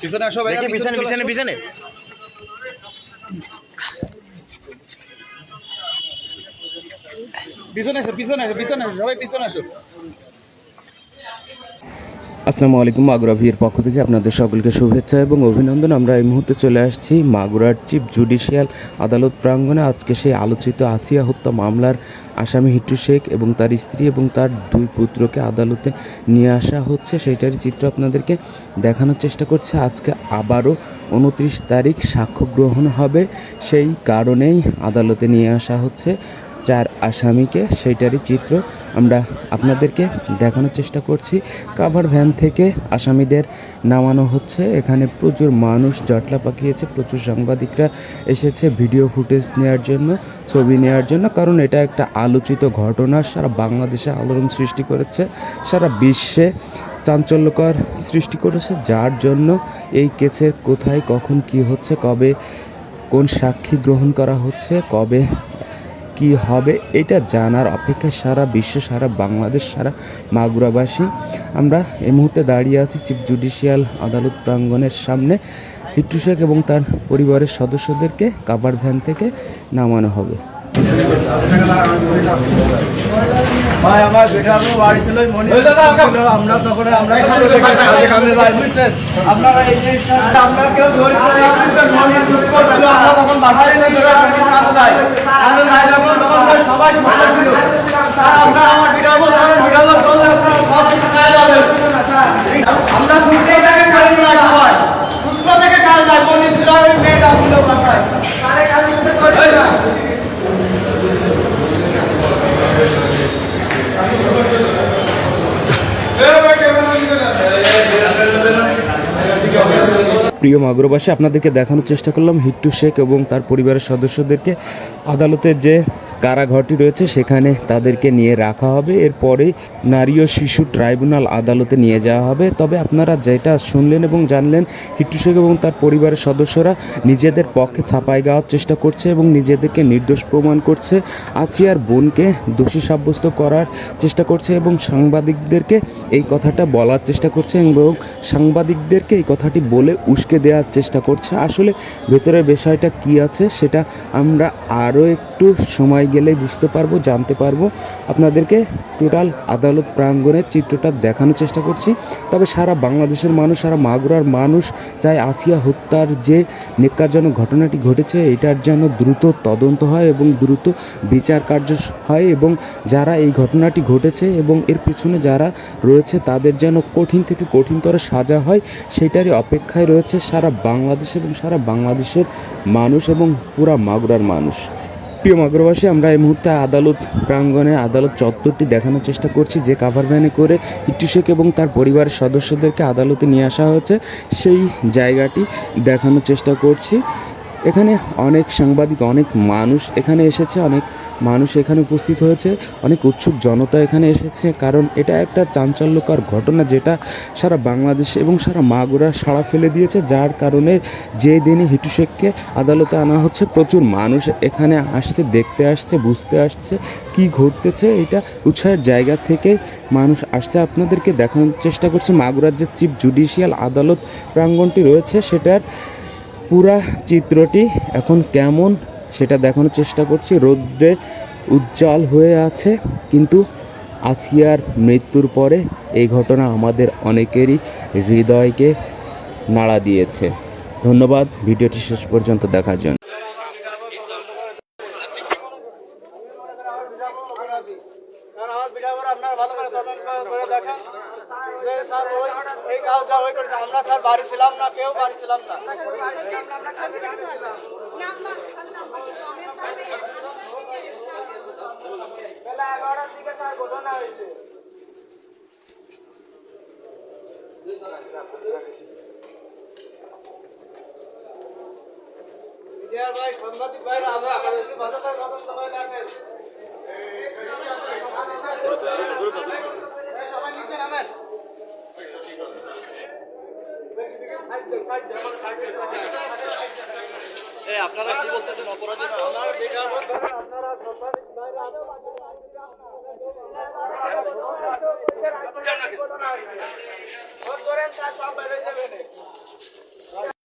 পিছনে আসো ভাই পিছনে পিছনে পিছনে। পিছনে আসো পিছনে আসো পিছনে আসো সবাই পিছনে আসো। আসসালামু আলাইকুম, মাগুরা ভির পক্ষ থেকে আপনাদের সকলকে শুভেচ্ছা এবং অভিনন্দন। আমরা এই মুহূর্তে চলে আসছি মাগুরার চিফ জুডিশিয়াল আদালত প্রাঙ্গণে। আজকে সেই আলোচিত আসিয়া হত্যা মামলার আসামি হিটু শেখ এবং তার স্ত্রী এবং তার দুই পুত্রকে আদালতে নিয়ে আসা হচ্ছে। সেইটারই চিত্র আপনাদেরকে দেখানোর চেষ্টা করছে। আজকে আবারও উনত্রিশ তারিখ, সাক্ষ্য গ্রহণ হবে। সেই কারণেই আদালতে নিয়ে আসা হচ্ছে। চার আসামিকে সেইটারই চিত্র আমরা আপনাদেরকে দেখানোর চেষ্টা করছি। কাভার ভ্যান থেকে আসামিদের নামানো হচ্ছে। এখানে প্রচুর মানুষ জটলা পাকিয়েছে, প্রচুর সাংবাদিকরা এসেছে ভিডিও ফুটেজ নেওয়ার জন্য, ছবি নেওয়ার জন্য। কারণ এটা একটা আলোচিত ঘটনা, সারা বাংলাদেশে আলোড়ন সৃষ্টি করেছে, সারা বিশ্বে চাঞ্চল্যকর সৃষ্টি করেছে। যার জন্য এই কেসের কোথায়, কখন, কি হচ্ছে, কবে, কোন সাক্ষী গ্রহণ করা হচ্ছে, কবে কি হবে এটা জানার অপেক্ষা সারা বিশ্ব, সারা বাংলাদেশ, সারা মাগুরাবাসী। আমরা এই মুহূর্তে দাঁড়িয়ে আছি চিফ জুডিশিয়াল আদালত প্রাঙ্গণের সামনে। হিট্টু শেখ এবং তার পরিবারের সদস্যদেরকে কাভার ভ্যান থেকে নামানো হবে। ভাই আমার বেটার বাড়ি ছিল আমরা তখন আমরা এখানে ভাই। বুঝছেন? আপনারা এই যে আমরা কেউ ধরে করে বুঝছেন সুস্থ আমরা তখন যাই। যাই সবাই ছিল আমার আমরা থেকে কাজ সবাই। সুস্থ থেকে কাজ নাই প্রিয় মাগুরবাসী আপনাদেরকে দেখানোর চেষ্টা করলাম হিট্টু শেখ এবং তার পরিবারের সদস্যদেরকে। আদালতে যে কারাঘরটি রয়েছে, সেখানে তাদেরকে নিয়ে রাখা হবে। এরপরে নারী ও শিশু ট্রাইব্যুনাল আদালতে নিয়ে যাওয়া হবে। তবে আপনারা যেটা শুনলেন এবং জানলেন হিট্টু শেখ এবং তার পরিবারের সদস্যরা নিজেদের পক্ষে ছাপাই গাওয়ার চেষ্টা করছে এবং নিজেদেরকে নির্দোষ প্রমাণ করছে। আসিয়ার বোনকে দোষী সাব্যস্ত করার চেষ্টা করছে এবং সাংবাদিকদেরকে এই কথাটা বলার চেষ্টা করছে এবং সাংবাদিকদেরকে এই কথাটি বলে উস্কে দেওয়ার চেষ্টা করছে। আসলে ভেতরের বিষয়টা কি আছে, সেটা আমরা আরও একটু সময় গেলেই বুঝতে পারব, জানতে পারব। আপনাদেরকে টোটাল আদালত প্রাঙ্গণের চিত্রটা দেখানোর চেষ্টা করছি। তবে সারা বাংলাদেশের মানুষ, সারা মাগুরার মানুষ চায় আসিয়া হত্যার যে নেকারজনক ঘটনাটি ঘটেছে, এটার যেন দ্রুত তদন্ত হয় এবং দ্রুত বিচার কার্য হয় এবং যারা এই ঘটনাটি ঘটেছে এবং এর পিছনে যারা রয়েছে, তাদের যেন কঠিন থেকে কঠিনতর সাজা হয়, সেটারই অপেক্ষায় রয়েছে সারা বাংলাদেশ এবং সারা বাংলাদেশের মানুষ এবং পুরা মাগুরার মানুষ। প্রিয় মগ্রবাসী, আমরা এই মুহূর্তে আদালত প্রাঙ্গণে আদালত চত্বরটি দেখানোর চেষ্টা করছি, যে কাভার ভ্যানে করে ইট্টু শেখ এবং তার পরিবারের সদস্যদেরকে আদালতে নিয়ে আসা হয়েছে। সেই জায়গাটি দেখানোর চেষ্টা করছি। এখানে অনেক সাংবাদিক, অনেক মানুষ এখানে এসেছে, অনেক মানুষ এখানে উপস্থিত হয়েছে, অনেক উৎসুক জনতা এখানে এসেছে, কারণ এটা একটা চাঞ্চল্যকর ঘটনা যেটা সারা বাংলাদেশ এবং সারা মাগুরা সাড়া ফেলে দিয়েছে, যার কারণে যে দিনই হিটু শেখকে আদালতে আনা হচ্ছে, প্রচুর মানুষ এখানে আসছে, দেখতে আসছে, বুঝতে আসছে কি ঘটতেছে, এটা উৎসাহের জায়গা থেকে মানুষ আসছে। আপনাদেরকে দেখানোর চেষ্টা করছে, মাগুরার যে চিফ জুডিশিয়াল আদালত প্রাঙ্গণটি রয়েছে, সেটার পুরা চিত্রটি এখন কেমন সেটা দেখানোর চেষ্টা করছি। রৌদ্রে উজ্জ্বল হয়ে আছে, কিন্তু আসিয়ার মৃত্যুর পরে এই ঘটনা আমাদের অনেকেরই হৃদয়কে নাড়া দিয়েছে। ধন্যবাদ, ভিডিওটি শেষ পর্যন্ত দেখার জন্য স্যার, আমার ভিডিওগুলো আপনারা ভালো করে তদন্ত করে দেখেন। যে স্যার ওই এই কাজটা ওই করেছে। আমরা স্যার বাড়ি ছিলাম না কেউ বাড়ি ছিলাম না বেলা এগারোটার দিকে স্যার ঘটনা হয়েছে মিডিয়ার ভাই সাংবাদিক ভাইরা আমরা আমাদের ভালো করে তদন্ত করে দেখেন সবাই নিচে নামেন আপনারা কি বলতেছেন? অপরাধী আপনারা সব বেড়ে যাবেন।